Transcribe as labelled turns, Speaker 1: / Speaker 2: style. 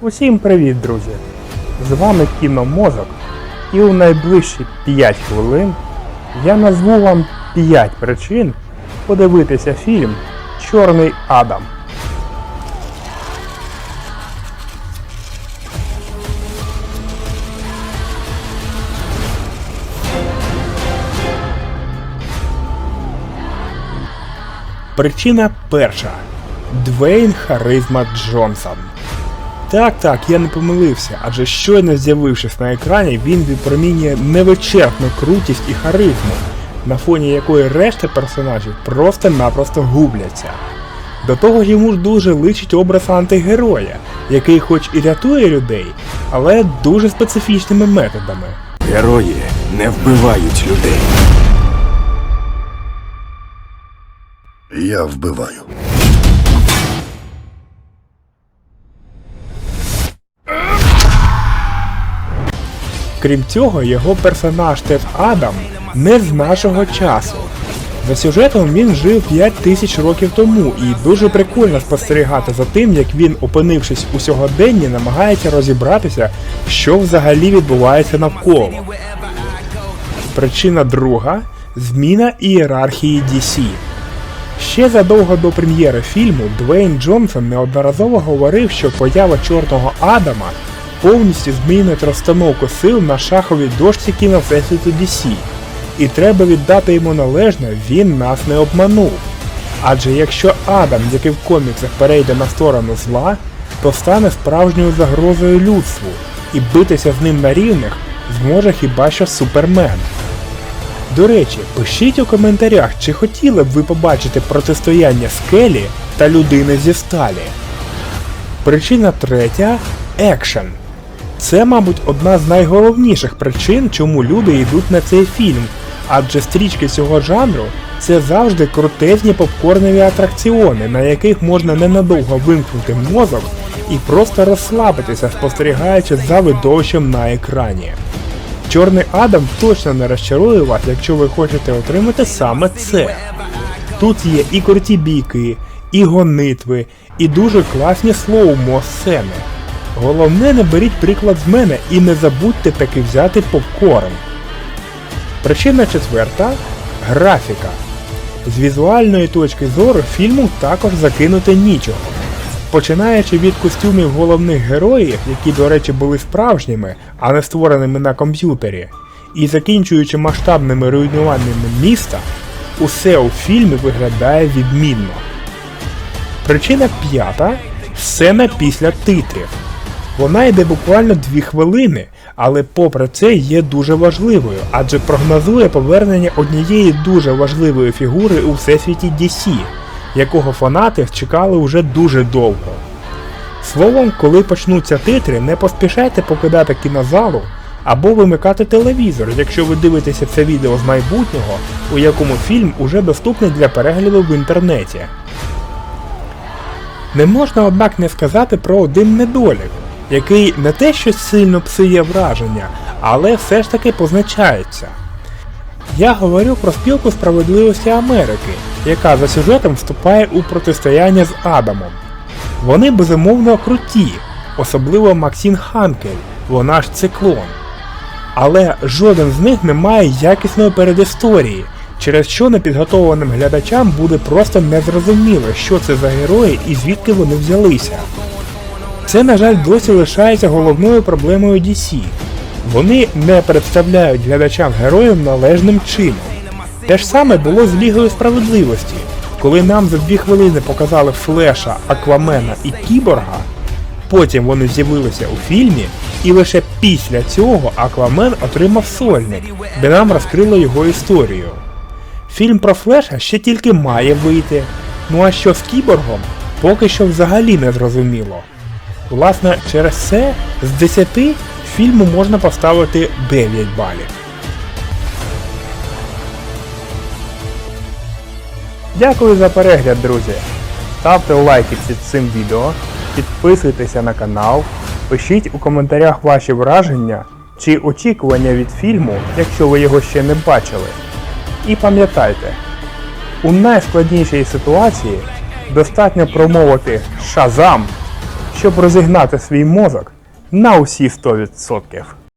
Speaker 1: Усім привіт, друзі! З вами Кіномозок, і у найближчі 5 хвилин я назву вам 5 причин подивитися фільм Чорний Адам. Причина перша. Двейн Харизма Джонсон. Так, так, я не помилився, адже щойно з'явившись на екрані, він відпромінює невичерпну крутість і харизму, на фоні якої решта персонажів просто-напросто губляться. До того ж йому ж дуже личить образ антигероя, який хоч і рятує людей, але дуже специфічними методами.
Speaker 2: Герої не вбивають людей.
Speaker 3: Я вбиваю.
Speaker 1: Крім цього, його персонаж Тед Адам не з нашого часу. За сюжетом він жив 5 тисяч років тому, і дуже прикольно спостерігати за тим, як він, опинившись у сьогоденні, намагається розібратися, що взагалі відбувається навколо. Причина друга зміна ієрархії DC. Ще задовго до прем'єри фільму Двейн Джонсон неодноразово говорив, що поява Чорного Адама повністю змінить розстановку сил на шаховій дошці кіновсесвіту DC. І треба віддати йому належне, він нас не обманув. Адже якщо Адам, як і в коміксах, перейде на сторону зла, то стане справжньою загрозою людству, і битися з ним на рівних зможе хіба що Супермен. До речі, пишіть у коментарях, чи хотіли б ви побачити протистояння скелі та людини зі сталі. Причина третя екшен. Це, мабуть, одна з найголовніших причин, чому люди йдуть на цей фільм, адже стрічки цього жанру це завжди крутезні попкорнові атракціони, на яких можна ненадовго вимкнути мозок і просто розслабитися, спостерігаючи за видовищем на екрані. Чорний Адам точно не розчарує вас, якщо ви хочете отримати саме це. Тут є і круті бійки, і гонитви, і дуже класні слоумо сцени. Головне не беріть приклад з мене і не забудьте таки взяти попкорн. Причина четверта графіка. З візуальної точки зору фільму також закинути нічого. Починаючи від костюмів головних героїв, які, до речі, були справжніми, а не створеними на комп'ютері, і закінчуючи масштабними руйнуваннями міста, усе у фільмі виглядає відмінно. Причина п'ята сцена після титрів. Вона йде буквально 2 хвилини, але попри це є дуже важливою, адже прогнозує повернення однієї дуже важливої фігури у всесвіті DC, якого фанати чекали уже дуже довго. Словом, коли почнуться титри, не поспішайте покидати кінозалу або вимикати телевізор, якщо ви дивитеся це відео з майбутнього, у якому фільм уже доступний для перегляду в інтернеті. Не можна, однак, не сказати про один недолік, який не те що сильно псує враження, але все ж таки позначається. Я говорю про спілку справедливості Америки, яка за сюжетом вступає у протистояння з Адамом. Вони безумовно круті, особливо Максін Ханкель, вона ж циклон. Але жоден з них не має якісної передісторії, через що непідготованим глядачам буде просто незрозуміло, що це за герої і звідки вони взялися. Це, на жаль, досі лишається головною проблемою DC. Вони не представляють глядачам героїв належним чином. Те ж саме було з Лігою справедливості, коли нам за дві хвилини показали Флеша, Аквамена і Кіборга, потім вони з'явилися у фільмі, і лише після цього Аквамен отримав сольник, де нам розкрили його історію. Фільм про Флеша ще тільки має вийти. Ну а що з кіборгом, поки що взагалі не зрозуміло. Власне, через це з 10 фільму можна поставити 9 балів. Дякую за перегляд, друзі. Ставте лайки під цим відео, підписуйтеся на канал, пишіть у коментарях ваші враження чи очікування від фільму, якщо ви його ще не бачили. І пам'ятайте, у найскладнішій ситуації достатньо промовити Шазам, щоб розігнати свій мозок на усі 100%.